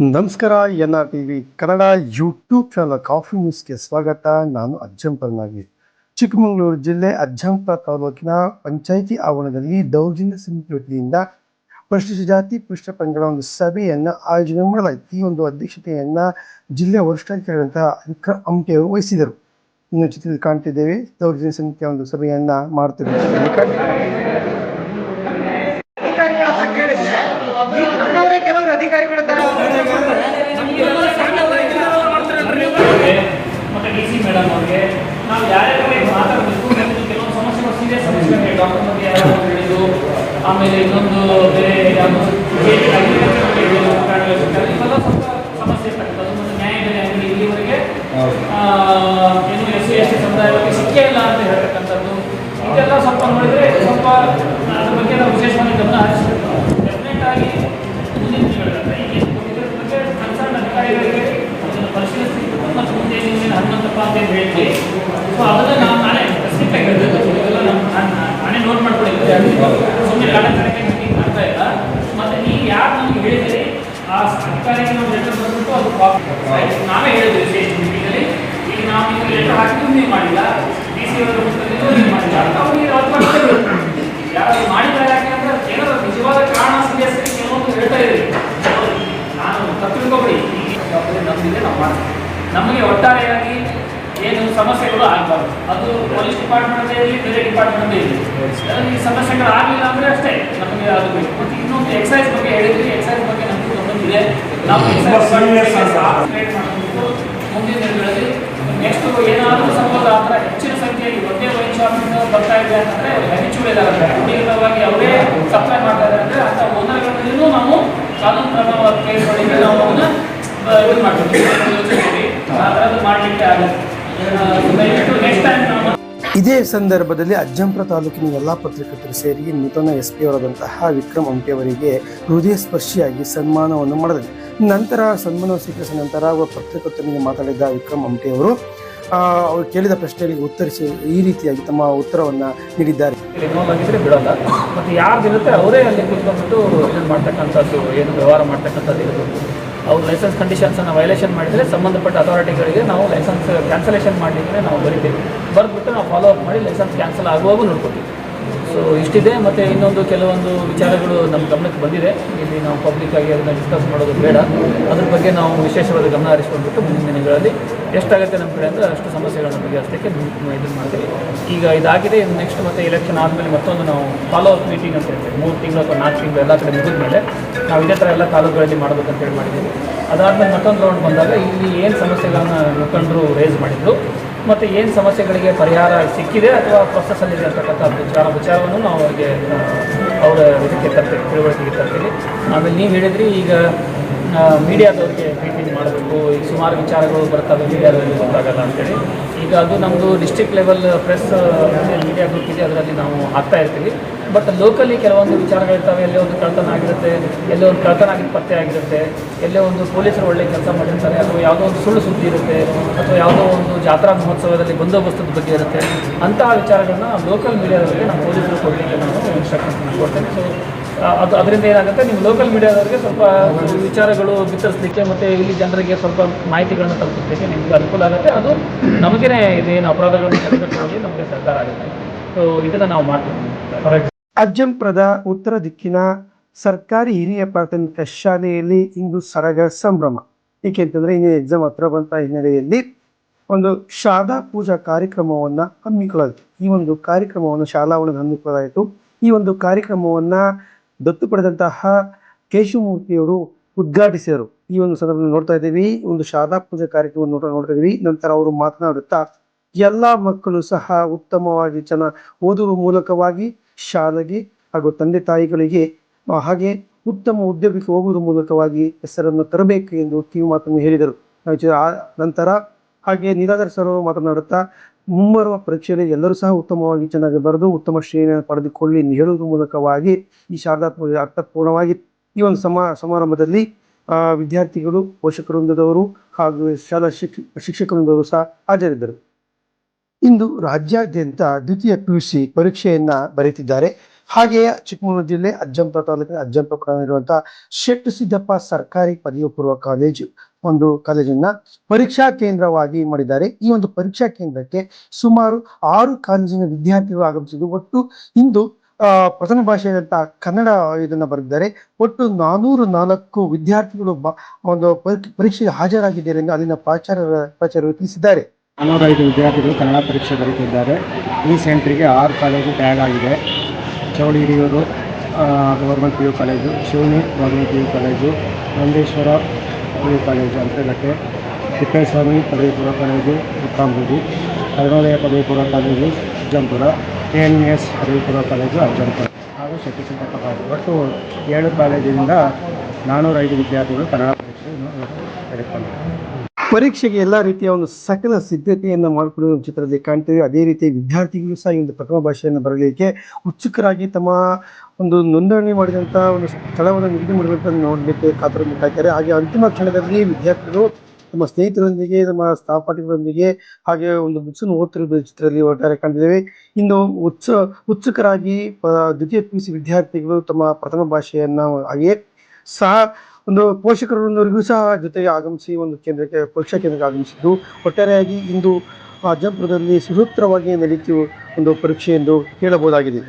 ನಮಸ್ಕಾರ N R T V Kannada YouTube channel coffee ನ್ಯೂಸ್ಗೆ ಸ್ವಾಗತ. ನಾನು ಅಜ್ಜಂಪರ್ನಾಗಿ ಚಿಕ್ಕಮಗಳೂರು ಜಿಲ್ಲೆ ಅಜ್ಜಂಪರ ತಾಲೂಕಿನ ಪಂಚಾಯಿತಿ ಆವರಣದಲ್ಲಿ ದೌರ್ಜನ್ಯ ಸಮಿತಿ ವತಿಯಿಂದ ಪರಿಶಿಷ್ಟ ಜಾತಿ ಪುಷ್ಟ ಪಂಗಡ ಒಂದು ಸಭೆಯನ್ನು ಆಯೋಜನೆ ಮಾಡಲಾಯಿತು. ಈ ಒಂದು ಅಧ್ಯಕ್ಷತೆಯನ್ನು ಜಿಲ್ಲೆಯ ವರಿಷ್ಠಾಧಿಕಾರಿಗಳಂತಹ ವಿಕ್ರಮ್ ಅಂಕೆ ಅವರು ವಹಿಸಿದರು ಇನ್ನು ಚಿತ್ರದಲ್ಲಿ ಕಾಣ್ತಿದ್ದೇವೆ, ದೌರ್ಜನ್ಯ ಸಮಿತಿಯ ಒಂದು ಸಭೆಯನ್ನು ಮಾಡ್ತಿದ್ದಾರೆ ಅಧಿಕಾರಿಗಳ ಹತ್ರ ಕೇಳಿದ್ರೆ ಈ ನಮ್ಮವರೇ ಕೆಲವರು ಅಧಿಕಾರಿಗಳ ತರ ಮತ್ತೆ ಡಿ ಸಿ ಮೇಡಮ್ ಅವ್ರಿಗೆ ನಾವು ಯಾರ್ಯಾರಿಗೆ ಮಾತಾಡಬೇಕು ಕೆಲವೊಂದು ಸಮಸ್ಯೆಗಳು ಸೀರಿಯಸ್ ಸಮಸ್ಯೆಗಳು ಡಾಕ್ಟರ್ ಯಾರು ಆಮೇಲೆ ಇನ್ನೊಂದು ಬೇರೆ ಅಗ್ರಿಕಲ್ಚರ್ ಬಗ್ಗೆ ಹೇಳಿದ್ದು ಪ್ರಾಣಿಗಳ ಬಗ್ಗೆ ಇವೆಲ್ಲ ಸ್ವಲ್ಪ ಸಮಸ್ಯೆ ಇರ್ತಕ್ಕಂಥದ್ದು ಒಂದು ನ್ಯಾಯಬೆಲೆ ಅಂಗಡಿ ಇಲ್ಲಿವರೆಗೆ ಆ, ಏನು ಎಸ್ ಸಿ ಎಸ್ ಟಿ ಸಮುದಾಯಕ್ಕೆ ಸಿಕ್ಕೇ ಇಲ್ಲ ಅಂತ ಹೇಳ್ತಕ್ಕಂಥದ್ದು ಇದೆಲ್ಲ ಸ್ವಲ್ಪ ನೋಡಿದರೆ ಸ್ವಲ್ಪ ಅದ್ರ ಬಗ್ಗೆ ನಾವು ವಿಶೇಷವಾಗಿ ಗಮನ ಹರಿಸಬೇಕು ಡೆಫಿನೆಟ್ ಆಗಿ ಮುಂದಿನ ದಿನಗಳಲ್ಲಿ ಈ ಇದ್ರ ಬಗ್ಗೆ ಕನ್ಸರ್ನ್ ಅಧಿಕಾರಿಗಳಿಗೆ ಅದನ್ನು ಪರಿಶೀಲಿಸಬೇಕು ಮತ್ತು ಮುಂದೆ ಏನೇನು ಹನುಮಂತಪ್ಪ ಅಂತ ಹೇಳಿ ಹೇಳ್ತೀವಿ ಸೊ ಅದನ್ನು ನಾವು ನಾಳೆ ಸ್ಪೆಸಿಫಿಕ್ ಆಗಿ ಹೇಳಬೇಕು ಇದೆಲ್ಲ ನಮ್ಮ ನಾನು ನಾನೇ ನೋಟ್ ಮಾಡ್ಕೊಂಡಿದ್ದೆ ಸುಮ್ಮನೆ ಕಾಲಕ್ಕೆ ಮೀಟಿಂಗ್ ಮಾಡ್ತಾ ಇಲ್ಲ ಮತ್ತು ನೀವು ಯಾರು ನಮಗೆ ಹೇಳಿದಿರಿ ಆ ಅಧಿಕಾರಿಗೆ ನಾವು ಲೆಟರ್ ಬಂದ್ಬಿಟ್ಟು ಅದು ಕಾಪಿ ನಾವೇ ಹೇಳಿದ್ವಿ ಈಗ ನಾವು ನಿಮಗೆ ಲೆಟರ್ ಹಾಕಿದ್ರು ನೀವು ಮಾಡಿಲ್ಲ. ಡಿ ಸಿ ಅವರು ಮಾಡಿಲ್ಲ. ಅಂತ ಅವ್ರಿಗೆ ಅವ್ರು ಯಾರು ಮಾಡಿದ್ದಾರೆ ಯಾಕೆ ಅಂದ್ರೆ ಏನಾದ್ರು ನಿಜವಾದ ಕಾರಣ ಸೀರಿಯಸ್ ಕೆಲವೊಂದು ಹೇಳ್ತಾ ಇದ್ದೀವಿ ನಾನು ತಪ್ಪಿಳ್ಕೊಬೇಡಿ ನಮ್ದಿದೆ ನಾವು ಮಾಡ್ತೀವಿ. ನಮಗೆ ಒಟ್ಟಾರೆಯಾಗಿ ಏನು ಸಮಸ್ಯೆಗಳು ಆಗಬಾರ್ದು. ಅದು ಪೊಲೀಸ್ ಡಿಪಾರ್ಟ್ಮೆಂಟ್ ಇರಲಿ ಬೇರೆ ಡಿಪಾರ್ಟ್ಮೆಂಟ್ ಇರಲಿ ಈ ಸಮಸ್ಯೆಗಳು ಆಗಲಿಲ್ಲ ಅಂದರೆ ಅಷ್ಟೇ ನಮಗೆ ಅದು ಬೇಕು. ಮತ್ತು ಇನ್ನೊಂದು ಎಕ್ಸೈಸ್ ಬಗ್ಗೆ ಹೇಳಿದ್ರಿ. ಎಕ್ಸೈಸ್ ಬಗ್ಗೆ ನಮಗೂ ಗೊತ್ತಿದೆ ನಾವು ಎಕ್ಸೈಸ್ ಮಾಡ್ಕೊಂಡು ಮುಂದಿನ ದಿನಗಳಲ್ಲಿ ನೆಕ್ಸ್ಟ್ ಏನಾದರೂ ಸಂಬಂಧ ಆ ಥರ ಹೆಚ್ಚಿನ ಸಂಖ್ಯೆಯಲ್ಲಿ ಒಂದೇ ವೈನ್ ಬರ್ತಾ ಇದೆ ಅಂತಂದರೆ ಹೆಚ್ಚುಳಿದಾಗುತ್ತೆ ಕುಟೀರವಾಗಿ ಅವರೇ ಸಪ್ಲೈ ಮಾಡ್ತಾ ಇದ್ದಾರೆ ಅಂದರೆ ಅಂಥ ಓನರ್ಗಳಿಂದಲೂ ನಾವು ಕಾನೂನು ಕ್ರಮ ಕೈಗೊಳ್ಳಿಕ್ಕೆ ನಾವು ಅವನ್ನ ಇದು ಮಾಡ್ತೀವಿ. ಯೋಚಿಸ್ತೀವಿ ಆ ಥರದ್ದು ಮಾಡಲಿಕ್ಕೆ ಆಗುತ್ತೆ. ಇದೇ ಸಂದರ್ಭದಲ್ಲಿ ಅಜ್ಜಂಪುರ ತಾಲೂಕಿನ ಎಲ್ಲಾ ಪತ್ರಕರ್ತರು ಸೇರಿ ನೂತನ ಎಸ್ ಪಿ ಅವರಾದಂತಹ ವಿಕ್ರಮ್ ಅಂಟೆ ಅವರಿಗೆ ಹೃದಯ ಸ್ಪರ್ಶಿಯಾಗಿ ಸನ್ಮಾನವನ್ನು ಮಾಡಿದರು ನಂತರ ಸನ್ಮಾನ ಸ್ವೀಕರಿಸಿದ ನಂತರ ಒಬ್ಬ ಪತ್ರಕರ್ತನಿಗೆ ಮಾತಾಡಿದ ವಿಕ್ರಮ್ ಅಂಟೆ ಅವರು ಅವರು ಕೇಳಿದ ಪ್ರಶ್ನೆಗಳಿಗೆ ಉತ್ತರಿಸಿ ಈ ರೀತಿಯಾಗಿ ತಮ್ಮ ಉತ್ತರವನ್ನು ನೀಡಿದ್ದಾರೆ. ಅವರೇ ಅಲ್ಲಿ ಕೂತ್ಕೊಂಡ್ಬಿಟ್ಟು ಮಾಡ್ತಕ್ಕಂಥದ್ದು, ಏನು ವ್ಯವಹಾರ ಮಾಡ್ತಕ್ಕಂಥದ್ದು ಅವ್ರು ಲೈಸೆನ್ಸ್ ಕಂಡೀಷನ್ಸನ್ನು ವೈಲೇಷನ್ ಮಾಡಿದರೆ ಸಂಬಂಧಪಟ್ಟ ಅಥಾರಿಟಿಗಳಿಗೆ ನಾವು ಲೈಸೆನ್ಸ್ ಕ್ಯಾನ್ಸಲೇಷನ್ ಮಾಡಲಿಕ್ಕೆ ನಾವು ಬರಿತೀವಿ. ಬರೆದ್ಬಿಟ್ಟು ನಾವು ಫಾಲೋ ಅಪ್ ಮಾಡಿ ಲೈಸೆನ್ಸ್ ಕ್ಯಾನ್ಸಲ್ ಆಗುವಾಗೂ ನೋಡ್ಕೊತೀವಿ. ಸೊ ಇಷ್ಟಿದೆ. ಮತ್ತು ಇನ್ನೊಂದು ಕೆಲವೊಂದು ವಿಚಾರಗಳು ನಮ್ಮ ಗಮನಕ್ಕೆ ಬಂದಿದೆ. ಇಲ್ಲಿ ನಾವು ಪಬ್ಲಿಕ್ ಆಗಿ ಅದನ್ನು ಡಿಸ್ಕಸ್ ಮಾಡೋದು ಬೇಡ. ಅದ್ರ ಬಗ್ಗೆ ನಾವು ವಿಶೇಷವಾದ ಗಮನ ಹರಿಸ್ಕೊಂಡ್ಬಿಟ್ಟು ಮುಂದಿನ ದಿನಗಳಲ್ಲಿ ಎಷ್ಟಾಗುತ್ತೆ ನಮ್ಮ ಕಡೆ ಅಂದರೆ ಅಷ್ಟು ಸಮಸ್ಯೆಗಳನ್ನು ಬಗೆಹರಿಸಲಿಕ್ಕೆ ಇದನ್ನು ಮಾಡ್ತೀವಿ. ಈಗ ಇದಾಗಿದೆ, ಇನ್ನು ನೆಕ್ಸ್ಟ್ ಮತ್ತೆ ಎಲೆಕ್ಷನ್ ಆದಮೇಲೆ ಮತ್ತೊಂದು ನಾವು ಫಾಲೋ ಅಪ್ ಮೀಟಿಂಗ್ ಅಂತ ಹೇಳ್ತೀವಿ ಮೂರು ತಿಂಗಳು ಅಥವಾ ನಾಲ್ಕು ತಿಂಗಳು ಎಲ್ಲ ಕಡೆ ಮುಗಿದ ಮೇಲೆ ನಾವು ಇದೇ ಥರ ಎಲ್ಲ ತಾಲೂಕುಗಳಲ್ಲಿ ಮಾಡಬೇಕಂತ ಹೇಳಿ ಮಾಡಿದ್ದೀವಿ. ಅದಾದಮೇಲೆ ಮತ್ತೊಂದು ರೌಂಡ್ ಬಂದಾಗ ಇಲ್ಲಿ ಏನು ಸಮಸ್ಯೆಗಳನ್ನು ಮುಖಂಡರು ರೇಸ್ ಮಾಡಿದ್ರು, ಮತ್ತು ಏನು ಸಮಸ್ಯೆಗಳಿಗೆ ಪರಿಹಾರ ಸಿಕ್ಕಿದೆ ಅಥವಾ ಪ್ರೊಸೆಸ್ಸಲ್ಲಿದೆ ಅಂತಕ್ಕಂಥ ವಿಚಾರ ವಿಚಾರವನ್ನು ನಾವು ಅವರಿಗೆ ಅವರ ಇದಕ್ಕೆ ತರ್ತೀವಿ, ತಿಳುವಳಿಕೆಗೆ ತರ್ತೀವಿ. ಆಮೇಲೆ ನೀವು ಹೇಳಿದ್ರಿ ಈಗ ಮೀಡಿಯಾದವ್ರಿಗೆ ಮೀಟಿಂಗ್ ಮಾಡಬೇಕು. ಈಗ ಸುಮಾರು ವಿಚಾರಗಳು ಬರ್ತವೆ ಮೀಡಿಯಾದಲ್ಲಿ ಗೊತ್ತಾಗಲ್ಲ ಅಂತೇಳಿ. ಈಗ ಅದು ನಮ್ಮದು district level press media group ಇದೆ, ಅದರಲ್ಲಿ ನಾವು ಹಾಕ್ತಾ ಇರ್ತೀವಿ. ಬಟ್ ಲೋಕಲಿ ಕೆಲವೊಂದು ವಿಚಾರಗಳಿರ್ತವೆ ಎಲ್ಲೇ ಒಂದು ಕಳ್ತನ ಆಗಿರುತ್ತೆ, ಎಲ್ಲೇ ಒಂದು ಕಳ್ತನ ಆಗಿದ್ದು ಪತ್ತೆ ಆಗಿರುತ್ತೆ, ಎಲ್ಲೇ ಒಂದು ಪೊಲೀಸರು ಒಳ್ಳೆ ಕೆಲಸ ಮಾಡಿರ್ತಾರೆ, ಅಥವಾ ಯಾವುದೋ ಒಂದು ಸುಳ್ಳು ಸುದ್ದಿ ಇರುತ್ತೆ, ಅಥವಾ ಯಾವುದೋ ಒಂದು ಜಾತ್ರಾ ಮಹೋತ್ಸವದಲ್ಲಿ ಬಂದೋಬಸ್ತದ ಬಗ್ಗೆ ಇರುತ್ತೆ. ಅಂತಹ ವಿಚಾರಗಳನ್ನ ಲೋಕಲ್ ಮೀಡಿಯಾದವರಿಗೆ ನಾವು ಪೊಲೀಸರು ಕೊಡಲಿಕ್ಕೆ ನಾನು ಇನ್ಸ್ಟ್ರಕ್ಷನ್ಸ್ ಕೊಡ್ತೇನೆ ಸೊ ಅದು ಅದರಿಂದ ಏನಾಗುತ್ತೆ, ನೀವು ಲೋಕಲ್ ಮೀಡಿಯಾದವರಿಗೆ ಸ್ವಲ್ಪ ವಿಚಾರಗಳು ಬಿತ್ತರಿಸಲಿಕ್ಕೆ ಮತ್ತು ಇಲ್ಲಿ ಜನರಿಗೆ ಸ್ವಲ್ಪ ಮಾಹಿತಿಗಳನ್ನು ತಲುಪಿಸಲಿಕ್ಕೆ ನಿಮಗೆ ಅನುಕೂಲ ಆಗುತ್ತೆ. ಅದು ನಮಗೇ ಇದೇನು ಅಪರಾಧಗಳನ್ನು ತಡೆಗಟ್ಟುವಲ್ಲಿ ನಮಗೆ ಸರ್ಕಾರ ಆಗುತ್ತೆ. ಸೊ ಇದನ್ನು ನಾವು ಮಾಡ್ತೀವಿ. ಅಜ್ಜಂಪುರದ ಉತ್ತರ ದಿಕ್ಕಿನ ಸರ್ಕಾರಿ ಹಿರಿಯ ಪ್ರಾಥಮಿಕ ಶಾಲೆಯಲ್ಲಿ ಇಂದು ಸರಗ ಸಂಭ್ರಮ. ಏಕೆಂತಂದ್ರೆ ಇನ್ನೇ ಎಕ್ಸಾಮ್ ಹತ್ರ ಬಂತ ಹಿನ್ನೆಲೆಯಲ್ಲಿ ಒಂದು ಶಾರದಾ ಪೂಜಾ ಕಾರ್ಯಕ್ರಮವನ್ನು ಹಮ್ಮಿಕೊಳ್ಳಲಾಯಿತು ಈ ಒಂದು ಕಾರ್ಯಕ್ರಮವನ್ನು ಶಾಲಾವಣದಲ್ಲಿ ಹಮ್ಮಿಕೊಳ್ಳಲಾಯಿತು. ಈ ಒಂದು ಕಾರ್ಯಕ್ರಮವನ್ನ ದತ್ತು ಪಡೆದಂತಹ ಕೇಶವಮೂರ್ತಿಯವರು ಉದ್ಘಾಟಿಸಿದರು. ಈ ಒಂದು ಸಂದರ್ಭದಲ್ಲಿ ನೋಡ್ತಾ ಇದ್ದೀವಿ. ಒಂದು ಶಾರದಾ ಪೂಜೆ ಕಾರ್ಯಕ್ರಮವನ್ನು ನೋಡ್ತಾ ಇದ್ದೀವಿ. ನಂತರ ಅವರು ಮಾತನಾಡುತ್ತಾ, ಎಲ್ಲ ಮಕ್ಕಳು ಸಹ ಉತ್ತಮವಾಗಿ ಜನ ಓದುವ ಮೂಲಕವಾಗಿ ಶಾಲೆಗೆ ಹಾಗೂ ತಂದೆ ತಾಯಿಗಳಿಗೆ ಹಾಗೆ ಉತ್ತಮ ಉದ್ಯೋಗಕ್ಕೆ ಹೋಗುವುದರ ಮೂಲಕವಾಗಿ ಹೆಸರನ್ನು ತರಬೇಕು ಎಂದು ಕಿವಿ ಮಾತನ್ನು ಹೇಳಿದರು ನಂತರ ಹಾಗೆ ನೀರಾಧರ್ ಸರ್ ಮಾತನಾಡುತ್ತಾ ಮುಂಬರುವ ಪರೀಕ್ಷೆಯಲ್ಲಿ ಎಲ್ಲರೂ ಸಹ ಉತ್ತಮವಾಗಿ ಚೆನ್ನಾಗಿ ಬರೆದು ಉತ್ತಮ ಶ್ರೇಣಿಯನ್ನು ಪಡೆದುಕೊಳ್ಳಿ ಎಂದು ಹೇಳುವುದರ ಮೂಲಕವಾಗಿ ಈ ಶಾರದಾ ಪೂಜೆ ಅರ್ಥಪೂರ್ಣವಾಗಿ ಈ ಒಂದು ಸಮ, ಸಮಾರಂಭದಲ್ಲಿ ವಿದ್ಯಾರ್ಥಿಗಳು ಪೋಷಕವೃಂದದವರು ಹಾಗೂ ಶಾಲಾ ಶಿಕ್ಷ ಶಿಕ್ಷಕವೃಂದವರು ಸಹ ಹಾಜರಿದ್ದರು. ಇಂದು ರಾಜ್ಯಾದ್ಯಂತ ದ್ವಿತೀಯ ಪಿ ಯು ಸಿ ಪರೀಕ್ಷೆಯನ್ನ ಬರೆಯುತ್ತಿದ್ದಾರೆ. ಹಾಗೆಯೇ ಚಿಕ್ಕಮಗಳೂರು ಜಿಲ್ಲೆ ಅಜ್ಜಂಪುರ ತಾಲೂಕಿನ ಅಜ್ಜಂಪುರ ಇರುವಂತಹ ಶೆಟ್ಟು ಸಿದ್ದಪ್ಪ ಸರ್ಕಾರಿ ಪದವಿ ಪೂರ್ವ ಕಾಲೇಜು. ಒಂದು ಕಾಲೇಜನ್ನ ಪರೀಕ್ಷಾ ಕೇಂದ್ರವಾಗಿ ಮಾಡಿದ್ದಾರೆ. ಈ ಒಂದು ಪರೀಕ್ಷಾ ಕೇಂದ್ರಕ್ಕೆ ಸುಮಾರು ಆರು ಕಾಲೇಜಿನ ವಿದ್ಯಾರ್ಥಿಗಳು ಆಗಮಿಸಿದ್ದು, ಒಟ್ಟು ಇಂದು ಪ್ರಥಮ ಭಾಷೆಯಾದಂಥ ಕನ್ನಡ ಇದನ್ನ ಬರೆದಿದ್ದಾರೆ. ಒಟ್ಟು ನಾನೂರು ನಾಲ್ಕು ವಿದ್ಯಾರ್ಥಿಗಳು ಒಂದು ಪರೀ- ಪರೀಕ್ಷೆಗೆ ಹಾಜರಾಗಿದ್ದಾರೆ ಎಂದು ಅಲ್ಲಿನ ಪ್ರಾಚಾರ್ಯರ, ಪ್ರಾಚಾರ್ಯರು ತಿಳಿಸಿದ್ದಾರೆ. ನಾನ್ನೂರೈದು ವಿದ್ಯಾರ್ಥಿಗಳು ಕನ್ನಡ ಪರೀಕ್ಷೆ ಬರೀತಿದ್ದಾರೆ ಈ ಸೆಂಟ್ರಿಗೆ ಆರು ಕಾಲೇಜು ಟ್ಯಾಗ್ ಆಗಿದೆ. Chowdi Hiriyur government P U college, Shivani government P U college, Nandeshwara P U college Antharagatte Thippeswamy ಪದವಿ ಪೂರ್ವ ಕಾಲೇಜು ಮುಕ್ಕಾಂಬುದಿ ಅರುಣೋದಯ ಪದವಿ ಪೂರ್ವ college Ajjampura K N S ಪದವಿ ಪೂರ್ವ ಕಾಲೇಜು ಅಜ್ಜಂಪುರ ಹಾಗೂ ಶೆಟ್ಟಿ ಸಿದ್ದಪ್ಪ ಕಾಲೇಜು ಒಟ್ಟು ಏಳು ಕಾಲೇಜಿನಿಂದ ನಾನ್ನೂರೈದು ವಿದ್ಯಾರ್ಥಿಗಳು ಕನ್ನಡ ಪರೀಕ್ಷೆಯನ್ನು ತೆಗೆದುಕೊಂಡಿದ್ದಾರೆ. ಪರೀಕ್ಷೆಗೆ ಎಲ್ಲ ರೀತಿಯ ಒಂದು ಸಕಲ ಸಿದ್ಧತೆಯನ್ನು ಮಾಡಿಕೊಳ್ಳುವ ಚಿತ್ರದಲ್ಲಿ ಕಾಣ್ತೇವೆ ಅದೇ ರೀತಿ ವಿದ್ಯಾರ್ಥಿಗಳು ಸಹ ಈ ಒಂದು ಪ್ರಥಮ ಭಾಷೆಯನ್ನು ಬರಲಿಕ್ಕೆ ಉತ್ಸುಕರಾಗಿ ತಮ್ಮ ಒಂದು ನೋಂದಣಿ ಮಾಡಿದಂಥ ಒಂದು ಸ್ಥಳವನ್ನು ನಿಗದಿ ಮಾಡಿದಂಥ ನೋಡಲಿಕ್ಕೆ ಕಾತರ ಕಾಯ್ತಾರೆ ಹಾಗೆ ಅಂತಿಮ ಕ್ಷಣದಲ್ಲಿ ವಿದ್ಯಾರ್ಥಿಗಳು ತಮ್ಮ ಸ್ನೇಹಿತರೊಂದಿಗೆ ನಮ್ಮ ಸಹಪಾಠಿಗಳೊಂದಿಗೆ ಹಾಗೆ ಒಂದು ಬುಕ್ಸನ್ನು ಓದ್ತಿರುವ ಚಿತ್ರದಲ್ಲಿ ಒಟ್ಟಾರೆ ಕಾಣ್ತಿದ್ದೇವೆ. ಇನ್ನು ಉತ್ಸ, ಉತ್ಸುಕರಾಗಿ ದ್ವಿತೀಯ ಪಿ ವಿದ್ಯಾರ್ಥಿಗಳು ತಮ್ಮ ಪ್ರಥಮ ಭಾಷೆಯನ್ನು ಹಾಗೆಯೇ ಸಹ ಒಂದು ಪೋಷಕರೊಂದಿಗೂ ಸಹ ಜೊತೆಗೆ ಆಗಮಿಸಿ ಒಂದು ಕೇಂದ್ರಕ್ಕೆ ಪರೀಕ್ಷಾ ಕೇಂದ್ರಕ್ಕೆ ಆಗಮಿಸಿದ್ದು. ಒಟ್ಟಾರೆಯಾಗಿ ಇಂದು ಅಜ್ಜಂಪುರದಲ್ಲಿ ಸುಸೂತ್ರವಾಗಿ ನಡೆಯಿತು ಒಂದು ಪರೀಕ್ಷೆ ಎಂದು ಹೇಳಬಹುದಾಗಿದೆ.